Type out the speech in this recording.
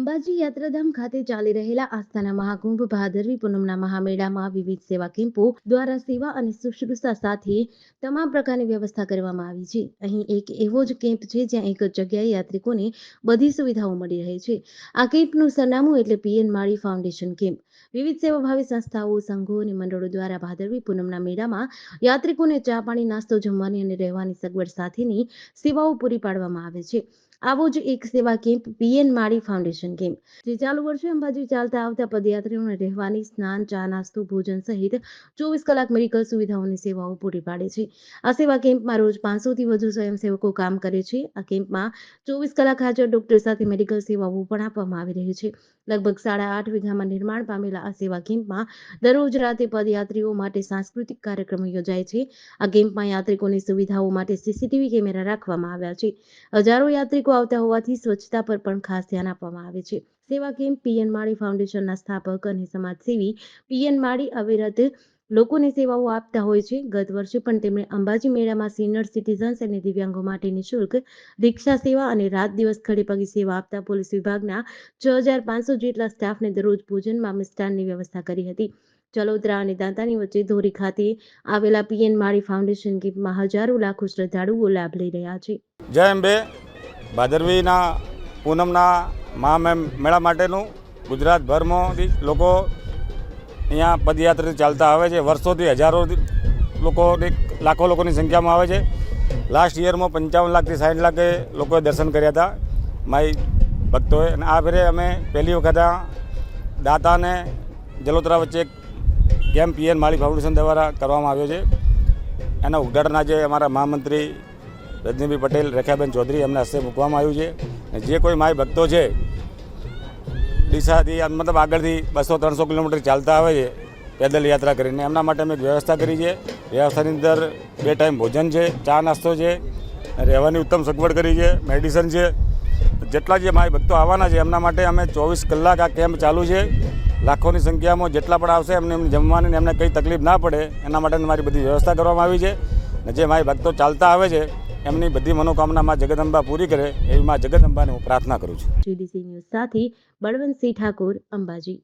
અંબાજી યાત્રાધામ ખાતે ચાલી રહેલા આસ્થાના મહાકુંભ, ભાદરવી પૂનમના મહામેળામાં વિવિધ સેવા કેમ્પો દ્વારા સેવા અને શુશ્રૂષા સાથે તમામ પ્રકારની વ્યવસ્થા કરવામાં આવી છે. અહીં એક એવો જ કેમ્પ છે જ્યાં એક જગ્યાએ યાત્રિકોને બધી સુવિધાઓ મળી રહે છે. આ કેમ્પનું સરનામું એટલે પીએન માળી ફાઉન્ડેશન કેમ્પ. વિવિધ સેવાભાવી સંસ્થાઓ, સંઘો અને મંડળો દ્વારા ભાદરવી પૂનમના મેળામાં યાત્રિકોને ચા પાણી, નાસ્તો, જમવાની અને રહેવાની સગવડ સાથેની સેવાઓ પૂરી પાડવામાં આવે છે. આવો જ એક સેવા camp, PN Mali foundation camp. જે ચાલુ વર્ષે અંબાજી ચાલતા આવતા પદયાત્રીઓને રહેવાની સ્નાન, ચા, નાસ્તો, ભોજન સહિત ચોવીસ કલાક મેડિકલ સુવિધાઓની સેવાઓ પૂરી પાડે છે. આ સેવા કેમ્પમાં રોજ પાંચસોથી વધુ સ્વયંસેવકો કામ કરે છે. આ કેમ્પમાં ચોવીસ કલાક હાજર ડોક્ટર સાથે મેડિકલ સેવાઓ પણ આપવામાં આવી રહી છે. લગભગ સાડા આઠ વીઘામાં નિર્માણ પામેલા આ સેવા કેમ્પમાં દરરોજ રાતે પદયાત્રીઓ માટે સાંસ્કૃતિક કાર્યક્રમો યોજાય છે. આ કેમ્પમાં યાત્રિકોની સુવિધાઓ માટે સીસીટીવી કેમેરા રાખવામાં આવ્યા છે. હજારો યાત્રિકો આવતા હોવાથી સ્વચ્છતા પર પણ ખાસ ધ્યાન આપવામાં આવે છે. સેવા કેમ્પ પીએન માળી ફાઉન્ડેશનના સ્થાપક અને સમાજસેવી પીએન માળી અવિરત લોકોને સેવાઓ આપતા હોય છે. ગત વર્ષે પણ તેમણે અંબાજી મેળામાં સિનિયર સિટીઝન્સ અને દિવ્યાંગો માટે નિઃશુલ્ક રિક્ષા સેવા અને રાત દિવસ ખડે પગે સેવા આપતા પોલીસ વિભાગના છ હજાર પાંચસો જેટલા સ્ટાફને દરરોજ ભોજનમાં મિષ્ટાનની વ્યવસ્થા કરી હતી. ચલોદરા અને દાંતાની વચ્ચે ધોરી ખાતે આવેલા પીએન માળી ફાઉન્ડેશન કેમ્પમાં હજારો લાખો શ્રદ્ધાળુઓ લાભ લઈ રહ્યા છે. જય અંબે. ભાદરવીના પૂનમના મહા મેળા માટેનું ગુજરાતભરમાંથી લોકો અહીંયા પદયાત્રાથી ચાલતા આવે છે. વર્ષોથી હજારો લોકોની લાખો લોકોની સંખ્યામાં આવે છે. લાસ્ટ યરમાં પંચાવન લાખથી સાઠ લાખે લોકોએ દર્શન કર્યા હતા મારી ભક્તોએ. અને આ ફેરે અમે પહેલી વખત દાતા અને જલોત્રા વચ્ચે એક કેમ્પ પીએન માળી ફાઉન્ડેશન દ્વારા કરવામાં આવ્યો છે. એના ઉદ્ઘાટન આજે અમારા મહામંત્રી રજનીભાઈ પટેલ, રેખાબેન ચૌધરી એમના હસ્તે મૂકવામાં આવ્યું છે. જે કોઈ માય ભક્તો છે, ડીસાથી મતલબ આગળથી બસો ત્રણસો કિલોમીટર ચાલતા આવે છે, પેદલ યાત્રા કરીને. એમના માટે અમે વ્યવસ્થા કરી છે. વ્યવસ્થાની અંદર બે ટાઈમ ભોજન છે, ચા નાસ્તો છે રહેવાની ઉત્તમ સગવડ કરી છે, મેડિસન છે. જેટલા જે માય ભક્તો આવવાના છે, એમના માટે અમે ચોવીસ કલાક આ કેમ્પ ચાલુ છે. લાખોની સંખ્યામાં જેટલા પણ આવશે, એમને એમને જમવાની એમને કંઈ તકલીફ ના પડે, એના માટે મારી બધી વ્યવસ્થા કરવામાં આવી છે. અને જે મારી ભક્તો ચાલતા આવે છે એમની બધી મનોકામના માં જગદંબા પૂરી કરે એવી માં જગદંબાને હું પ્રાર્થના કરું છું. જીડીસી ન્યૂઝ સાથે બળવંતસિંહ ઠાકોર અંબાજી.